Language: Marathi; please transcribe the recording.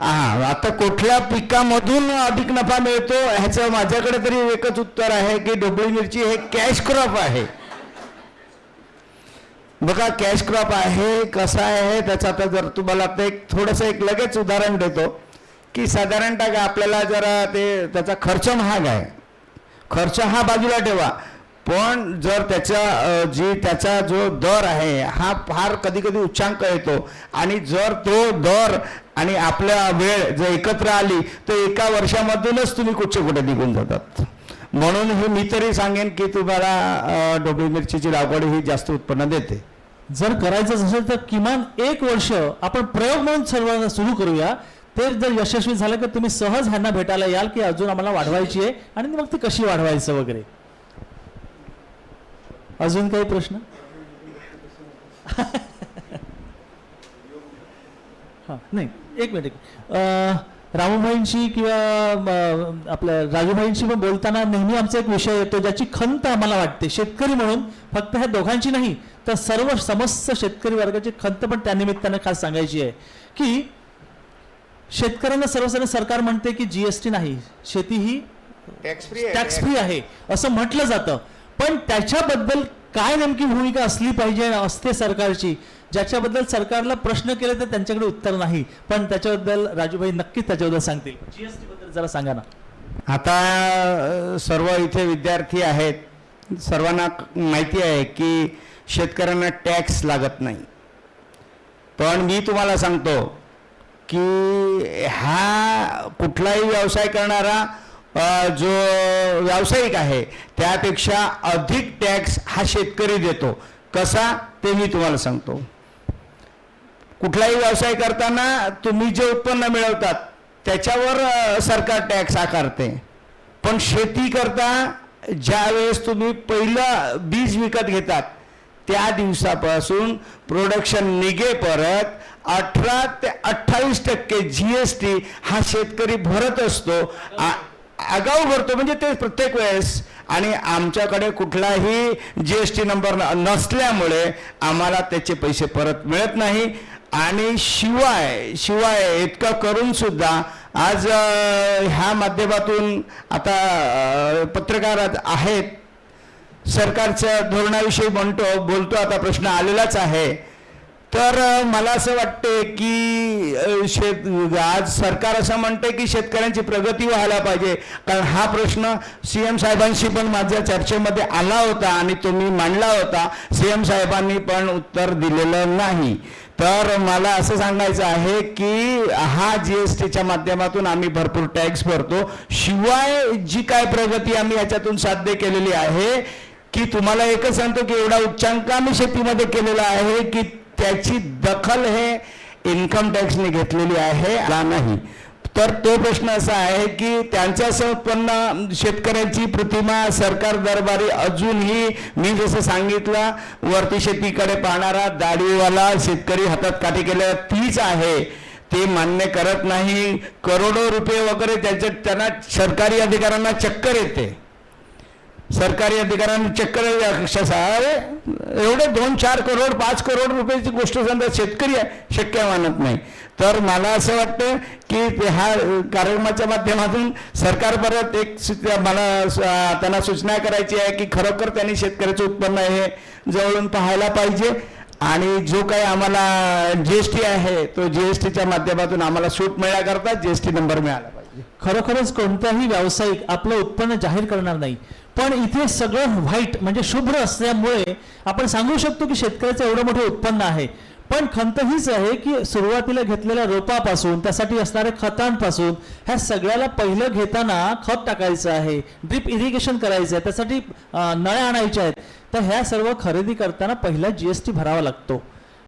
हा आता कुठल्या पिकामधून अधिक नफा मिळतो ह्याचं माझ्याकडे तरी एकच उत्तर आहे की डोबळी मिरची हे कॅश क्रॉप आहे. बघा कॅश क्रॉप आहे कसा आहे त्याचा आता जर तुम्हाला आता एक थोडंसं एक लगेच उदाहरण देतो की साधारणतः का आपल्याला जरा ते त्याचा खर्च महाग आहे. खर्च हा बाजूला ठेवा. पण जर त्याचा जी त्याचा जो दर आहे हा फार कधी कधी उच्चांक येतो. आणि जर तो दर आणि आपल्या वेळ जर एकत्र आली तर एका वर्षामधूनच तुम्ही कुठचे कुठे निघून जातात. म्हणून हे मी तरी सांगेन की तुम्हाला डोबळी मिरचीची लागवड ही जास्त उत्पन्न देते. जर करायचं असेल तर किमान एक वर्ष आपण प्रयोग म्हणून सर्व सुरू करूया. ते जर यशस्वी झालं की तुम्ही सहज ह्यांना भेटायला याल की अजून आम्हाला वाढवायची आहे आणि मग ती कशी वाढवायचं वगैरे. अजून काही प्रश्न? हा नाही एक मिनिट रामूभाईंशी किंवा आपल्या राजूभाईंशी पण बोलताना नेहमी आमचा एक विषय येतो ज्याची खंत आम्हाला वाटते शेतकरी म्हणून फक्त ह्या दोघांची नाही तर सर्व समस्त शेतकरी वर्गाची खंत पण त्यानिमित्ताने खास सांगायची आहे की शेतकऱ्यांना सर्वसाधारण सरकार म्हणते की जीएसटी नाही शेती ही टॅक्स टॅक्स फ्री आहे असं म्हटलं जातं. पण त्याच्याबद्दल काय नेमकी भूमिका असली पाहिजे असते सरकारची? ज्याच्याबद्दल सरकारला प्रश्न केले तर त्यांच्याकडे उत्तर नाही. पण त्याच्याबद्दल राजूभाई नक्कीच त्याच्याबद्दल सांगतील. जीएसटी बद्दल जरा सांगा ना. आता सर्व इथे विद्यार्थी आहेत. सर्वांना माहिती आहे की शेतकऱ्यांना टॅक्स लागत नाही. पण मी तुम्हाला सांगतो की हा कुठलाही व्यवसाय करणारा जो व्यावसायिक आहे त्यापेक्षा अधिक टॅक्स हा शेतकरी देतो. कसा? ते मी तुम्हाला सांगतो. कुठलाही व्यवसाय करताना तुम्ही जे उत्पन्न मिळवतात त्याच्यावर सरकार टॅक्स आकारते. पण शेती करता ज्या वेळेस तुम्ही पहिलं बीज विकत घेतात त्या दिवसापासून प्रोडक्शन निघे परत अठरा ते अठ्ठावीस टक्के जी एस टी हा शेतकरी भरत असतो. आ- आगाऊ भरतो म्हणजे ते प्रत्येक वेळेस. आणि आमच्याकडे कुठलाही जी एस टी नंबर न- नसल्यामुळे आम्हाला त्याचे पैसे परत मिळत नाही. आणि शिवाय शिवाय इतकं करून सुद्धा आज ह्या माध्यमातून आता पत्रकार आहेत. सरकारच्या धोरणाविषयी म्हणतो बोलतो आता प्रश्न आलेलाच आहे. तर मला असं वाटते की शेत आज सरकार असं म्हणते की शेतकऱ्यांची प्रगती व्हायला पाहिजे. कारण हा प्रश्न सी एम साहेबांशी पण माझ्या चर्चेमध्ये आला होता आणि तुम्ही मांडला होता. सी एम साहेबांनी पण उत्तर दिलेलं नाही. तर मला असं सांगायचं आहे की हा जी एस टीच्या माध्यमातून आम्ही भरपूर टॅक्स भरतो. शिवाय जी काय प्रगती आम्ही याच्यातून साध्य केलेली आहे की तुम्हाला एकच सांगतो की एवढा उच्चांक आम्ही शेतीमध्ये केलेला आहे की त्याची दखल हे इन्कम टॅक्सने घेतलेली आहे नाही. तर तो प्रश्न असा आहे की त्यांचं असं उत्पन्न शेतकऱ्याची प्रतिमा सरकार दरबारी अजूनही मी जसं सांगितलं वरती शेतीकडे पाहणारा दाढीवाला शेतकरी हातात काठी केल्या तीच आहे. ते मान्य करत नाही. करोडो रुपये वगैरे त्याच्यात त्यांना सरकारी अधिकाऱ्यांना चक्कर येते. सरकारी अधिकाऱ्यांनी चक्कर अक्षरशः एवढे दोन चार करोड पाच करोड रुपयाची गोष्ट समजा शेतकरी आहे शक्य मानत नाही. तर मला असं वाटतं की ह्या कार्यक्रमाच्या माध्यमातून सरकार परत एक मला त्यांना सूचना करायची आहे की खरोखर त्यांनी शेतकऱ्याचं उत्पन्न हे जवळून पाहायला पाहिजे. आणि जो काही आम्हाला जी एस टी आहे तो जी एस टीच्या माध्यमातून आम्हाला सूट मिळण्याकरता जी एस टी नंबर मिळाला पाहिजे. खरोखरच कोणताही व्यावसायिक आपलं उत्पन्न जाहीर करणार नाही. पण इथे सगळं व्हाईट म्हणजे शुभ्र असल्यामुळे आपण सांगू शकतो की शेतकऱ्याचं एवढं मोठं उत्पन्न आहे. पण खंत हीच आहे की सुरुवातीला घेतलेल्या रोपापासून त्यासाठी असणाऱ्या खतांपासून ह्या सगळ्याला पहिलं घेताना खत टाकायचं आहे ड्रीप इरिगेशन करायचं आहे त्यासाठी नळ्या आणायच्या आहेत. तर ह्या सर्व खरेदी करताना पहिला जीएसटी भरावा लागतो.